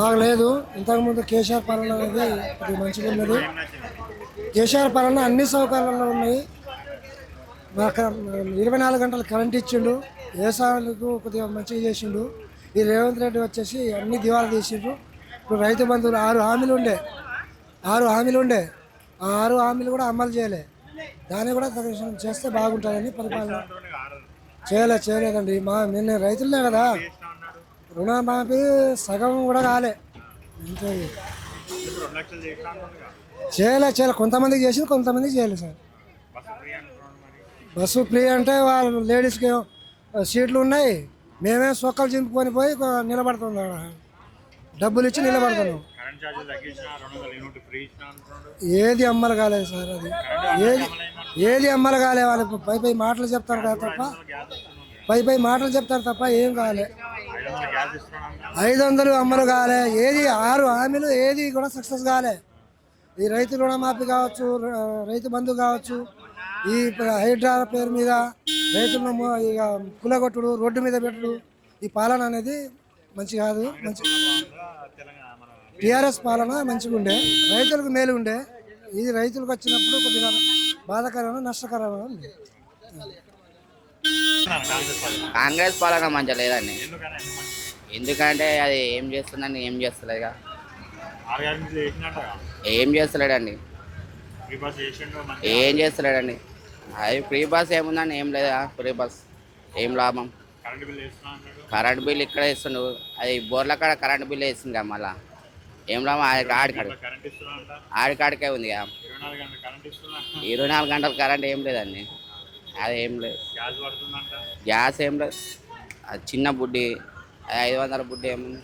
బాగలేదు ఇంతకుముందు కేసీఆర్ పాలన అనేది ఇది మంచిగా ఉన్నది. కేసీఆర్ పాలన అన్ని సౌకర్యాలు ఉన్నాయి. ఇరవై నాలుగు గంటలు కరెంట్ ఇచ్చిండు. వ్యవసాయాలకు కొద్దిగా మంచిగా చేసిండు. ఈ రేవంత్ రెడ్డి వచ్చేసి అన్ని దివాలా తీసిండు. ఇప్పుడు రైతు బంధువులు ఆరు హామీలు ఉండే. ఆరు హామీలు ఉండే. ఆ ఆరు హామీలు కూడా అమలు చేయలే. దాన్ని కూడా చేస్తే బాగుంటుందని పరిపాలన చేయలే చేయలేదండి. మా నిన్న రైతులనే కదా. రుణమాఫీ సగం కూడా కాలే. చేయలే చేయలే? కొంతమందికి చేసింది కొంతమందికి చేయలేదు సార్. బస్సు ఫ్రీ అంటే వాళ్ళు లేడీస్కి సీట్లు ఉన్నాయి. మేమే సొక్కలు చింపుకొని పోయి కొ- నిలబడుతున్నాం డబ్బులు ఇచ్చి నిలబడుతున్నాం ఏది అమ్మలు కాలేదు సార్ అది. ఏది ఏది అమ్మలు కాలే వాళ్ళకి పై పై మాటలు చెప్తారు కదా తప్ప పై పై మాటలు చెప్తారు తప్ప ఏం కాలే. ఐదు వందలు అమలు కాలే. ఏది ఆరు హామీలు ఏది కూడా సక్సెస్ కాలే. ఈ రైతు రుణమాఫీ కావచ్చు రైతు బంధు కావచ్చు ఈ హైడ్రా పేరు మీద రైతులను ఇక కులగొట్టుడు రోడ్డు మీద పెట్టడు ఈ పాలన అనేది మంచి కాదు మంచి టీఆర్ఎస్ పాలన మంచిగా ఉండే రైతులకు మేలు ఉండే. ఇది రైతులకు వచ్చినప్పుడు కొద్దిగా బాధాకరమైన నష్టకరమైన కాంగ్రెస్ పాలన మంచిగా లేదండి. ఎందుకంటే అది ఏం చేస్తుందని ఏం చేస్తలేదుగా. ఏం చేస్తలేడండి. ఏం చేస్తలేడండి. అది ఫ్రీ బస్ ఏముందండి ఏం లేదా ఫ్రీ బస్. ఏం లాభం? కరెంట్ బిల్ ఇక్కడ ఇస్తుండు. అది బోర్ల కాడ కరెంట్ బిల్ వేస్తుంది కదా మళ్ళా. ఏం లాభం? ఆడి ఆడికాడికే ఉంది కదా ఇరవై నాలుగు గంటల ఇరవై నాలుగు గంటలు కరెంట్ ఏం లేదండి. అది ఏం లేదు. గ్యాస్ ఏం లేదు. అది చిన్న బుడ్డి అది ఐదు వందల బుడ్డి ఏముంది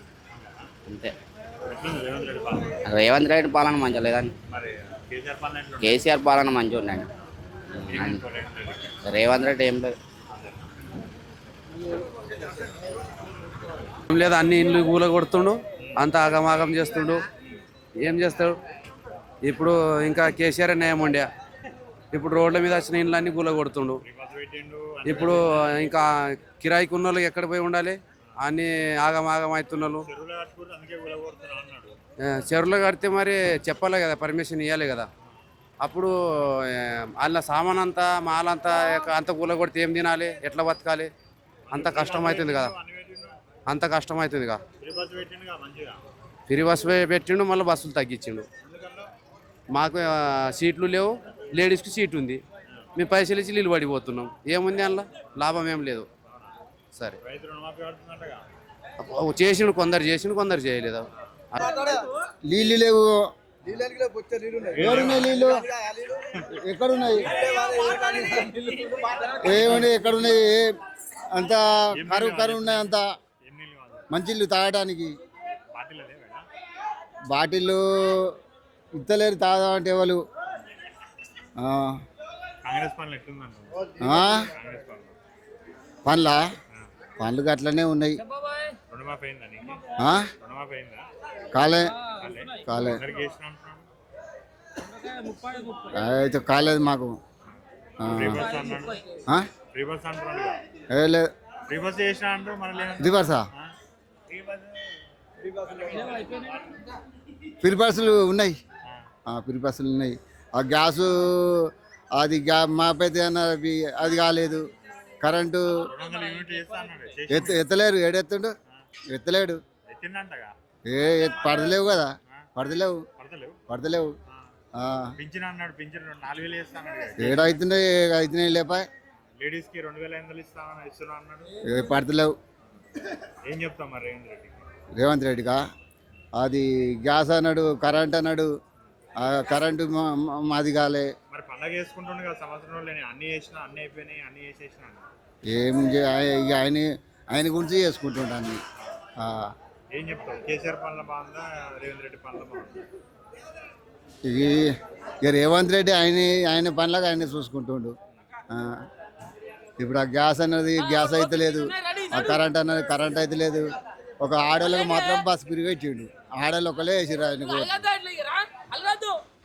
అంతే. రేవంత్ రెడ్డి పాలన మంచిగా లేదండి. మరి కేసీఆర్ పాలన ఎట్లుంది? కేసీఆర్ పాలన మంచిగా ఉండండి రేవంత్ రెడ్డి? ఏం లేదు. ఏం లేదు అన్ని ఇండ్లు కూల కొడుతుండు అంత ఆగమాగం చేస్తుండు. ఏం చేస్తాడు? ఇప్పుడు ఇంకా కేసీఆర్ నయం ఉండే ఇప్పుడు రోడ్ల మీద వచ్చిన ఇండ్లన్నీ అన్ని కూల కొడుతుండు ఇప్పుడు ఇంకా కిరాయికి ఉన్న వాళ్ళు ఎక్కడ పోయి ఉండాలి? అన్ని ఆగమాగం అవుతున్నారు చెరువులు చెరువులు కడితే మరి చెప్పాలి కదా పర్మిషన్ ఇవ్వాలి కదా. అప్పుడు వాళ్ళ సామాన్ అంతా మాలంతా అంత కూల కొడితే ఏం తినాలి? ఎట్లా బతకాలి? అంత కష్టం అవుతుంది కదా. అంత కష్టం అవుతుంది కదా. ఫ్రీ బస్సు పెట్టిండు మళ్ళీ బస్సులు తగ్గించిండు. మాకు సీట్లు లేవు. లేడీస్కి సీట్ ఉంది. మేము పైసలు ఇచ్చి నీళ్ళు పడిపోతున్నాం. ఏముంది అందులో? లాభం ఏం లేదు. సరే. చేసిండు కొందరు చేసిండు కొందరు చేయలేదు? నీళ్ళు లేవు. నీళ్ళు? ఎక్కడున్నాయి? ఏమున్నాయి? ఎక్కడున్నాయి? అంత కరువు కరువు ఉన్నాయి అంత. మంచిళ్ళు తాగడానికి. బాటిళ్ళు ఇత్తలేరు తాగమంటే ఎవరు? ఆ. కాంగ్రెస్ పాలన ఎట్లుందన్న ఆ? కాంగ్రెస్ పాలన పండ్ల పండ్లు అట్లనే ఉన్నాయి కాలే. కాలే. అయితే కాలేదు మాకు. ఫ్రీ? ఫ్రీ లేదు ఫ్రీ. రివర్సా? ఫ్రీ బస్సులు ఉన్నాయి. బస్సులు ఉన్నాయి. ఆ గ్యాసు అది గ్యా మాపైతే అది కాలేదు. కరెంటు ఎత్త ఎత్తలేరు ఏడెత్తుండు? ఎత్తలేడు. ఏ పడతలేవు కదా? పడతలేవు. పడతలేవు? చేస్తా అన్నాడు ఏడవుతుండే అవుతున్నాయి లేపా లేడీస్కి రెండు వేల ఐదు వందలు అన్నాడు. పడతలేవు. ఏం చెప్తాం మరి రేవంత్ రెడ్డికి? రేవంత్ రెడ్డిగా అది గ్యాస్ అన్నాడు కరెంట్ అన్నాడు. కరెంటు మాది కాలే. మరి పండగ చేసుకుంటుండే కదా సంవత్సరం లేని అన్ని చేసినా అన్ని అయిపోయినాయి అన్ని చేసేసిన? ఏం ఇక ఆయన ఆయన గురించి చేసుకుంటుంటాను ఏం చెప్తావు? కేసీఆర్ పాలన బాగుందా రేవంత్ రెడ్డి పాలన బాగుందా? ఇది ఇక రేవంత్ రెడ్డి ఆయన ఆయన పనులకు ఆయన చూసుకుంటుండు. ఆ. ఇప్పుడు ఆ గ్యాస్ అన్నది గ్యాస్ అయితే లేదు. ఆ కరెంట్ అన్నది కరెంట్ అయితే లేదు. ఒక ఆడోళ్ళకి మాత్రం బస్ ఫ్రీ పెట్టిండు ఆడోళ్ళు ఒకలే వేసిర్రు ఆయన al rato.